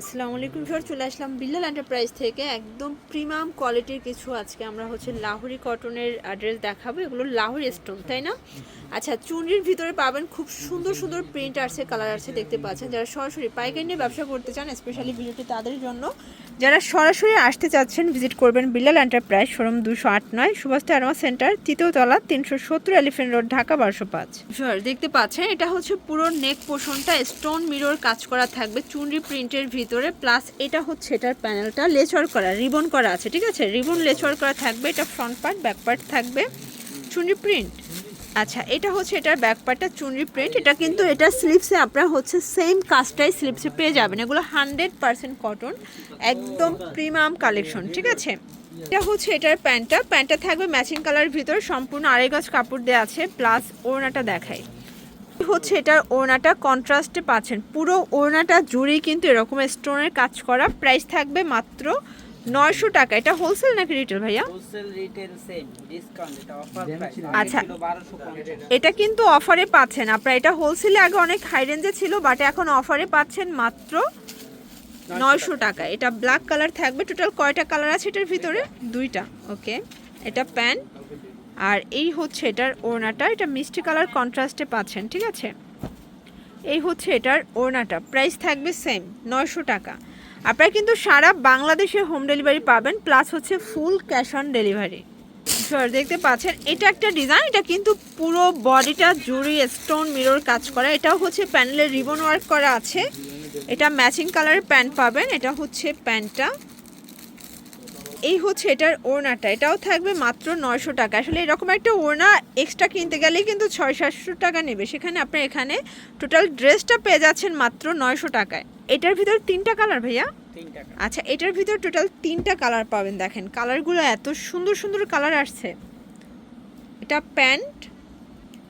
আসসালামু আলাইকুম স্যার চলে আসলাম বিল্লাল এন্টারপ্রাইজ থেকে। একদম প্রিমিয়াম কোয়ালিটির কিছু আজকে আমরা হচ্ছে লাহোরি কটনের ড্রেস দেখাবো। এগুলো লাহোরি স্টোন, তাই না? আচ্ছা চুনরির ভিতরে পাবেন খুব সুন্দর সুন্দর প্রিন্ট আসছে কালার আসছে দেখতে পাচ্ছেন। যারা সরাসরি পাইকারি নিয়ে ব্যবসা করতে চান স্পেশালি ভিডিওটি তাদের জন্য, যারা সরাসরি আসতে চাচ্ছেন ভিজিট করবেন বিল্লাল এন্টারপ্রাইজ, শোরুম দুশো আট নয়, সুভাষ আরমা সেন্টার, তৃতীয় তলা, তিনশো সত্তর এলিফেন্ট রোড, ঢাকা বারোশো পাঁচ। দেখতে পাচ্ছেন, এটা হচ্ছে পুরো নেক পোষণটা স্টোন মিরর কাজ করা থাকবে, চুনরি প্রিন্টের ভিতরে প্লাস এটা হচ্ছে এটার প্যানেলটা লেচর করা, রিবন করা আছে, ঠিক আছে? রিবন, লেচর করা থাকবে, এটা ফ্রন্ট পার্ট ব্যাক পার্ট থাকবে। চুনরি প্রিন্ট আচ্ছা এটা হচ্ছে এটার ব্যাক পার্টটা চুনরি প্রিন্ট এটা কিন্তু এটা স্লিপসে আপনারা হচ্ছে সেম কাজটাই স্লিপসে পেয়ে যাবেন। এগুলো হান্ড্রেড পার্সেন্ট কটন একদম প্রিমিয়াম কালেকশন ঠিক আছে? এটা হচ্ছে এটার প্যান্টটা প্যান্টটা থাকবে ম্যাচিং কালার ভিতর, সম্পূর্ণ আড়াই গজ কাপড় দেওয়া আছে প্লাস ওড়নাটা দেখাই। হচ্ছে এটার ওড়নাটা কন্ট্রাস্টে পাচ্ছেন। পুরো ওড়নাটা জুড়েই কিন্তু এরকম স্টোনের কাজ করা। প্রাইস থাকবে মাত্র নয়শো টাকা। এটা হোলসেল নাকি রিটেল ভাইয়া? হোলসেল রিটেল সেম ডিসকাউন্ট এটা অফার প্রাইস আচ্ছা। এটা কিন্তু অফারে পাচ্ছেন। আপনারা এটা হোলসেলে আগে অনেক হাই রেঞ্জে ছিল বাট এখন অফারে পাচ্ছেন মাত্র নয়শো টাকা। এটা ব্ল্যাক কালার থাকবে। টোটাল কয়টা কালার আছে এটার ভিতরে? দুইটা। ওকে এটা প্যান্ট আর এই হচ্ছে এটার ওড়নাটা, এটা মিষ্টি কালার কন্ট্রাস্টে পাচ্ছেন, ঠিক আছে? এই হচ্ছে এটার ওড়নাটা, প্রাইস থাকবে সেম নয়শো টাকা। আপনারা কিন্তু সারা বাংলাদেশে হোম ডেলিভারি পাবেন প্লাস হচ্ছে full cash on delivery sir দেখতে পাচ্ছেন, এটা একটা ডিজাইন এটা কিন্তু পুরো বডিটা জুড়ি স্টোন মিরর কাজ করা। এটাও হচ্ছে প্যানেলের রিবন ওয়ার্ক করা আছে। এটা ম্যাচিং কালারের প্যান্ট পাবেন, এটা হচ্ছে প্যান্টটা এই হচ্ছে এটার ওড়নাটা। এটাও থাকবে মাত্র নয়শো টাকা। আসলে এরকম একটা ওড়না এক্সট্রা কিনতে গেলে কিন্তু ছয় সাতশো টাকা নেবে। সেখানে আপনি এখানে টোটাল ড্রেসটা পেয়ে যাচ্ছেন মাত্র নয়শো টাকায়। এটার ভিতর তিনটা কালার ভাইয়া? আচ্ছা এটার ভিতর টোটাল তিনটা কালার পাবেন দেখেন। কালারগুলো এত সুন্দর সুন্দর কালার আসছে। এটা প্যান্ট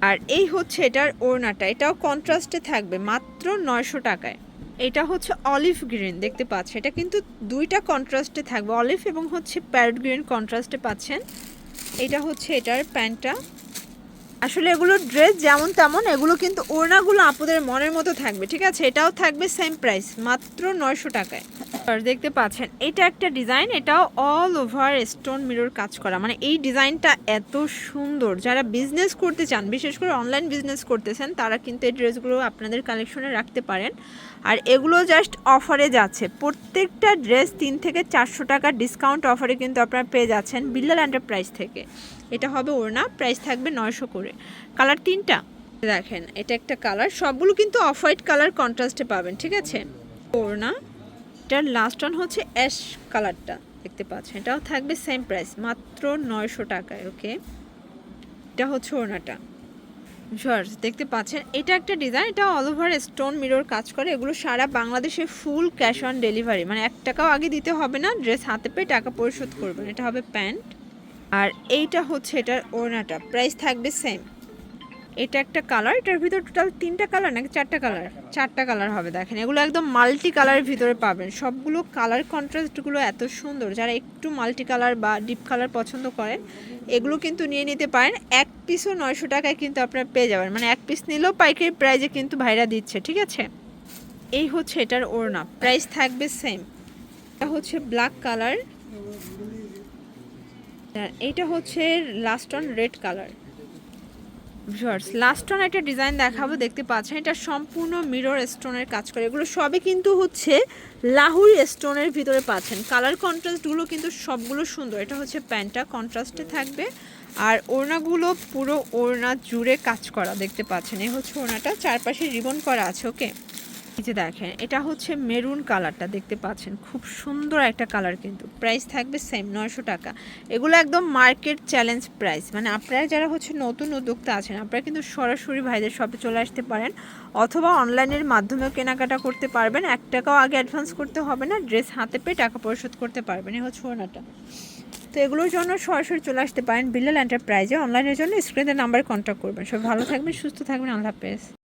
আর এই হচ্ছে এটার ওড়নাটা। এটাও কন্ট্রাস্টে থাকবে মাত্র নয়শো টাকায়। এটা হচ্ছে অলিভ গ্রিন, দেখতে পাচ্ছেন। এটা কিন্তু দুইটা কন্ট্রাস্টে থাকবে, অলিভ এবং হচ্ছে প্যারট গ্রিন কন্ট্রাস্টে পাচ্ছেন। এটা হচ্ছে এটার প্যান্টটা। আসলে এগুলো ড্রেস যেমন তেমন, এগুলো কিন্তু ওড়নাগুলো আপনাদের মনের মতো থাকবে, ঠিক আছে? এটাও থাকবে সেম প্রাইস মাত্র নয়শো টাকায়। দেখতে পাচ্ছেন, এটা একটা ডিজাইন এটাও অল ওভার স্টোন মিরর কাজ করা। মানে এই ডিজাইনটা এত সুন্দর। যারা বিজনেস করতে চান, বিশেষ করে অনলাইন বিজনেস করতেছেন, তারা কিন্তু এই ড্রেসগুলো আপনাদের কালেকশনে রাখতে পারেন। আর এগুলো জাস্ট অফারে যাচ্ছে। প্রত্যেকটা ড্রেস তিন থেকে চারশো টাকা ডিসকাউন্ট অফারে কিন্তু আপনারা পেয়ে যাচ্ছেন বিল্লাল এন্টারপ্রাইজ থেকে। এটা হবে ওড়না প্রাইস থাকবে নয়শো করে। কালার তিনটা। দেখেন, এটা একটা কালার সবগুলো কিন্তু অফ হোয়াইট কালার কন্ট্রাস্টে পাবেন, ঠিক আছে? ওড়না এটার লাস্ট ওয়ান হচ্ছে অ্যাশ কালারটা দেখতে পাচ্ছেন, এটাও থাকবে সেম প্রাইস মাত্র নয়শো টাকায় ওকে এটা হচ্ছে ওড়নাটা। জর্জ দেখতে পাচ্ছেন, এটা একটা ডিজাইন এটা অল ওভার স্টোন মিরর কাজ করে, এগুলো সারা বাংলাদেশে ফুল ক্যাশ অন ডেলিভারি মানে এক টাকাও আগে দিতে হবে না ড্রেস হাতে পেয়ে টাকা পরিশোধ করবেন। এটা হবে প্যান্ট, আর এইটা হচ্ছে এটার ওড়নাটা প্রাইস থাকবে সেম এটা একটা কালার এটার ভিতর টোটাল তিনটা কালার নাকি চারটা কালার চারটা কালার হবে, দেখেন। এগুলো একদম মাল্টি কালারের ভিতরে পাবেন। সবগুলো কালার কন্ট্রাস্টগুলো এত সুন্দর। যারা একটু মাল্টি কালার বা ডিপ কালার পছন্দ করেন, এগুলো কিন্তু নিয়ে নিতে পারেন। এক পিসও নয়শো টাকায় কিন্তু আপনারা পেয়ে যাবেন। মানে এক পিস নিলেও পাইকারি প্রাইজে কিন্তু ভাইরা দিচ্ছে, ঠিক আছে? এই হচ্ছে এটার ওড়না। প্রাইস থাকবে সেম এটা হচ্ছে ব্ল্যাক কালার এইটা হচ্ছে last one red colour viewers last one একটা ডিজাইন দেখাবো, দেখতে পাচ্ছেন, এটা সম্পূর্ণ মিরর স্টোনের কাজ করে। এগুলো সবই কিন্তু হচ্ছে লাহুরি স্টোনের ভিতরে পাচ্ছেন। কালার কন্ট্রাস্টগুলো কিন্তু সবগুলো সুন্দর। এটা হচ্ছে প্যান্টটা কন্ট্রাস্টে থাকবে। আর ওড়নাগুলো পুরো ওড়না জুড়ে কাজ করা, দেখতে পাচ্ছেন। এই হচ্ছে ওড়নাটা, চারপাশে রিবন করা আছে ওকে এই যে দেখেন, এটা হচ্ছে মেরুন কালারটা দেখতে পাচ্ছেন। খুব সুন্দর একটা কালার কিন্তু। প্রাইস থাকবে সেম নয়শো টাকা। এগুলো একদম মার্কেট চ্যালেঞ্জ প্রাইস মানে আপনারা যারা হচ্ছে নতুন উদ্যোক্তা আছেন, আপনারা কিন্তু সরাসরি ভাইদের শপে চলে আসতে পারেন অথবা অনলাইনের মাধ্যমেও কেনাকাটা করতে পারবেন। এক টাকাও আগে অ্যাডভান্স করতে হবে না ড্রেস হাতে পেয়ে টাকা পরিশোধ করতে পারবেন। এই হচ্ছে ওনাটা তো এগুলোর জন্য সরাসরি চলে আসতে পারেন। বিল্লাল এন্টারপ্রাইজে অনলাইনের জন্য স্ক্রিনের নাম্বারে কন্ট্যাক্ট করবেন। সব ভালো থাকবেন, সুস্থ থাকবেন। আল্লাহ হাফেজ।